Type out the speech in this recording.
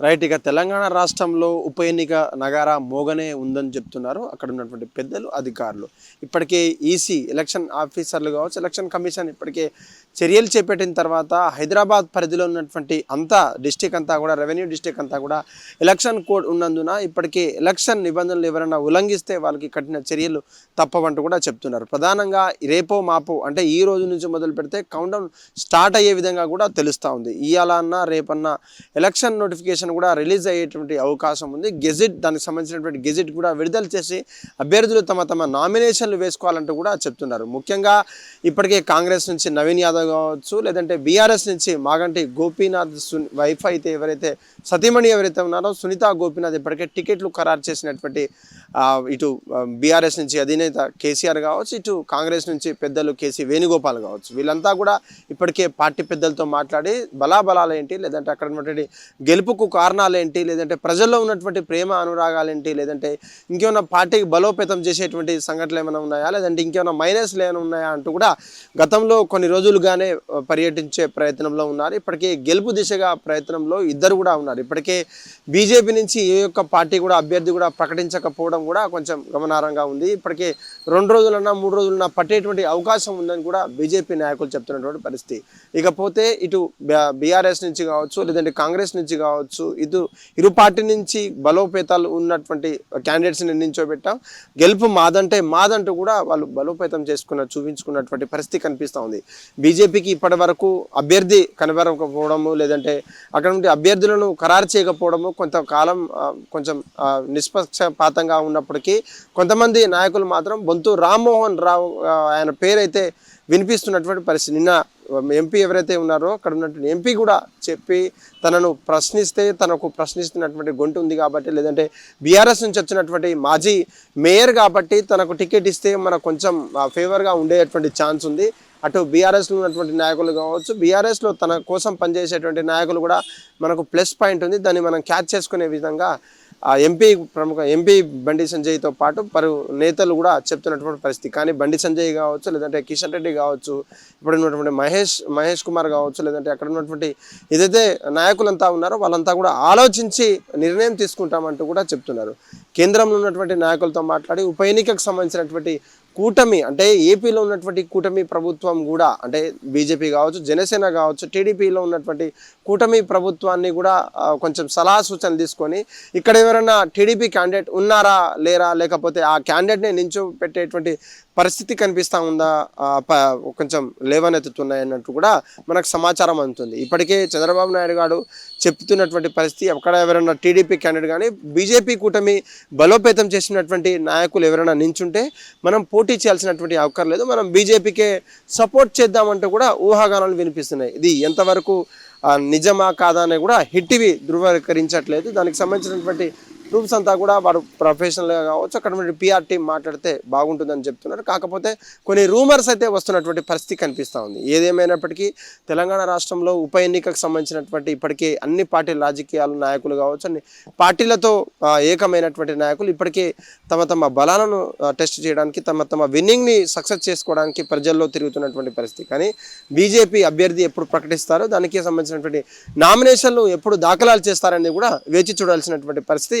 Right ఇక తెలంగాణ రాష్ట్రంలో ఉప ఎన్నిక నగారా మోగనే ఉందని చెప్తున్నారు. అక్కడ ఉన్నటువంటి పెద్దలు అధికారులు. ఇప్పటికే ఈసీ ఎలక్షన్ ఆఫీసర్లు కావచ్చు ఎలక్షన్ కమిషన్ ఇప్పటికే చర్యలు చేపట్టిన తర్వాత హైదరాబాద్ పరిధిలో ఉన్నటువంటి అంతా డిస్టిక్ అంతా కూడా రెవెన్యూ డిస్టిక్ అంతా కూడా ఎలక్షన్ కోడ్ ఉన్నందున ఇప్పటికే ఎలక్షన్ నిబంధనలు ఎవరైనా ఉల్లంఘిస్తే వాళ్ళకి కఠిన చర్యలు తప్పవంటూ కూడా చెప్తున్నారు. ప్రధానంగా రేపో మాపో అంటే ఈ రోజు నుంచి మొదలు పెడితే కౌంటౌన్ స్టార్ట్ అయ్యే విధంగా కూడా తెలుస్తూ ఉంది. ఇవాళ అన్నా రేపన్నా ఎలక్షన్ నోటిఫికేషన్ కూడా రిలీజ్ అయ్యేటువంటి అవకాశం ఉంది. గెజిట్ దానికి సంబంధించినటువంటి గెజిట్ కూడా విడుదల చేసి అభ్యర్థులు తమ తమ నామినేషన్లు వేసుకోవాలంటూ కూడా చెప్తున్నారు. ముఖ్యంగా ఇప్పటికే కాంగ్రెస్ నుంచి నవీన్ యాదవ్ కావచ్చు లేదంటే బీఆర్ఎస్ నుంచి మాగంటి గోపీనాథ్ వైఫ్ అయితే ఎవరైతే సతీమణి ఎవరైతే ఉన్నారో సునీత గోపీనాథ్ ఇప్పటికే టికెట్లు ఖరారు చేసినటువంటి ఇటు బీఆర్ఎస్ నుంచి అధినేత కేసీఆర్ కావచ్చు ఇటు కాంగ్రెస్ నుంచి పెద్దలు కేసీ వేణుగోపాల్ కావచ్చు. వీళ్ళంతా కూడా ఇప్పటికే పార్టీ పెద్దలతో మాట్లాడి బలాబలాలు ఏంటి లేదంటే అక్కడ ఉన్నటువంటి గెలుపుకు కారణాలు ఏంటి లేదంటే ప్రజల్లో ఉన్నటువంటి ప్రేమ అనురాగాలు ఏంటి లేదంటే ఇంకేమైనా పార్టీకి బలోపేతం చేసేటువంటి సంఘటనలు ఏమైనా ఉన్నాయా లేదంటే ఇంకేమైనా మైనస్లు ఏమైనా ఉన్నాయా అంటూ కూడా గతంలో కొన్ని రోజులుగా ఆ, పర్యటించే ప్రయత్నంలో ఉన్నారు. ఇప్పటికే గెలుపు దిశగా ప్రయత్నంలో ఇద్దరు కూడా ఉన్నారు. ఇప్పటికే బీజేపీ నుంచి ఏ ఒక్క పార్టీ కూడా అభ్యర్థి కూడా ప్రకటించకపోవడం కూడా కొంచెం గమనార్హంగా ఉంది. ఇప్పటికే రెండు రోజులన్నా మూడు రోజులన్నా పట్టేటువంటి అవకాశం ఉందని కూడా బీజేపీ నాయకులు చెప్తున్నటువంటి పరిస్థితి. ఇకపోతే ఇటు బీఆర్ఎస్ నుంచి కావచ్చు లేదంటే కాంగ్రెస్ నుంచి కావచ్చు ఇటు ఇరు పార్టీ నుంచి బలోపేతాలు ఉన్నటువంటి క్యాండిడేట్స్ని నించోబెట్టాం. గెలుపు మాదంటే మాదంటూ కూడా వాళ్ళు బలోపేతం చేసుకున్న చూపించుకున్నటువంటి పరిస్థితి కనిపిస్తూ ఉంది. బీజేపీకి ఇప్పటి వరకు అభ్యర్థి కనబరకపోవడము లేదంటే అక్కడ నుండి అభ్యర్థులను ఖరారు చేయకపోవడము కొంతకాలం కొంచెం నిష్పక్షపాతంగా ఉన్నప్పటికీ కొంతమంది నాయకులు మాత్రం బొంతు రామ్మోహన్ రావు ఆయన పేరైతే వినిపిస్తున్నటువంటి పరిస్థితి. నిన్న ఎంపీ ఎవరైతే ఉన్నారో అక్కడ ఉన్నటువంటి ఎంపీ కూడా చెప్పి తనను ప్రశ్నిస్తే తనకు ప్రశ్నిస్తున్నటువంటి గొంతు ఉంది కాబట్టి లేదంటే బీఆర్ఎస్ నుంచి వచ్చినటువంటి మాజీ మేయర్ కాబట్టి తనకు టికెట్ ఇస్తే మనకు కొంచెం ఫేవర్గా ఉండేటువంటి ఛాన్స్ ఉంది. అటు బీఆర్ఎస్లో ఉన్నటువంటి నాయకులు కావచ్చు బీఆర్ఎస్లో తన కోసం పనిచేసేటువంటి నాయకులు కూడా మనకు ప్లస్ పాయింట్ ఉంది. దాన్ని మనం క్యాచ్ చేసుకునే విధంగా ఆ ఎంపీ ప్రముఖ ఎంపీ బండి సంజయ్తో పాటు పలు నేతలు కూడా చెప్తున్నటువంటి పరిస్థితి. కానీ బండి సంజయ్ కావచ్చు లేదంటే కిషన్ రెడ్డి కావచ్చు ఇప్పుడు ఉన్నటువంటి మహేష్ మహేష్ కుమార్ కావచ్చు లేదంటే అక్కడ ఉన్నటువంటి ఏదైతే నాయకులంతా ఉన్నారో వాళ్ళంతా కూడా ఆలోచించి నిర్ణయం తీసుకుంటామంటూ కూడా చెప్తున్నారు. కేంద్రంలో ఉన్నటువంటి నాయకులతో మాట్లాడి ఉప ఎన్నికకు సంబంధించినటువంటి కూటమి అంటే ఏపీలో ఉన్నటువంటి కూటమి ప్రభుత్వం కూడా అంటే బీజేపీ కావచ్చు జనసేన కావచ్చు టీడీపీలో ఉన్నటువంటి కూటమి ప్రభుత్వాన్ని కూడా కొంచెం సలహా సూచనలు తీసుకొని ఇక్కడ ఎవరైనా టీడీపీ క్యాండిడేట్ ఉన్నారా లేరా లేకపోతే ఆ క్యాండిడేట్ని నించో పెట్టేటువంటి పరిస్థితి కనిపిస్తూ ఉందా ప- కొంచెం లేవనెత్తుతున్నాయి అన్నట్టు కూడా మనకు సమాచారం అందుతుంది. ఇప్పటికే చంద్రబాబు నాయుడు గారు చెప్తున్నటువంటి పరిస్థితి అక్కడ ఎవరైనా టీడీపీ క్యాండిడేట్ కానీ బీజేపీ కూటమి బలోపేతం చేసినటువంటి నాయకులు ఎవరైనా నించుంటే మనం పోటీ చేయాల్సినటువంటి అవసరం మనం బీజేపీకే సపోర్ట్ చేద్దామంటూ కూడా ఊహాగానాలు వినిపిస్తున్నాయి. ఇది ఎంతవరకు నిజమా కాదా అని కూడా హిట్టివి ధృవీకరించట్లేదు. దానికి సంబంధించినటువంటి రూమ్స్ అంతా కూడా వారు ప్రొఫెషనల్గా కావచ్చు అక్కడ ఉన్న పిఆర్ టీం మాట్లాడితే బాగుంటుందని చెప్తున్నారు. కాకపోతే కొన్ని రూమర్స్ అయితే వస్తున్నటువంటి పరిస్థితి కనిపిస్తూ ఉంది. ఏదేమైనప్పటికీ తెలంగాణ రాష్ట్రంలో ఉప ఎన్నికకు సంబంధించినటువంటి ఇప్పటికే అన్ని పార్టీల రాజకీయాలు నాయకులు కావచ్చు అన్ని పార్టీలతో ఏకమైనటువంటి నాయకులు ఇప్పటికే తమ తమ బలాలను టెస్ట్ చేయడానికి తమ తమ విన్నింగ్ని సక్సెస్ చేసుకోవడానికి ప్రజల్లో తిరుగుతున్నటువంటి పరిస్థితి. కానీ బీజేపీ అభ్యర్థి ఎప్పుడు ప్రకటిస్తారో దానికి సంబంధించినటువంటి నామినేషన్లు ఎప్పుడు దాఖలాలు చేస్తారని కూడా వేచి చూడాల్సినటువంటి పరిస్థితి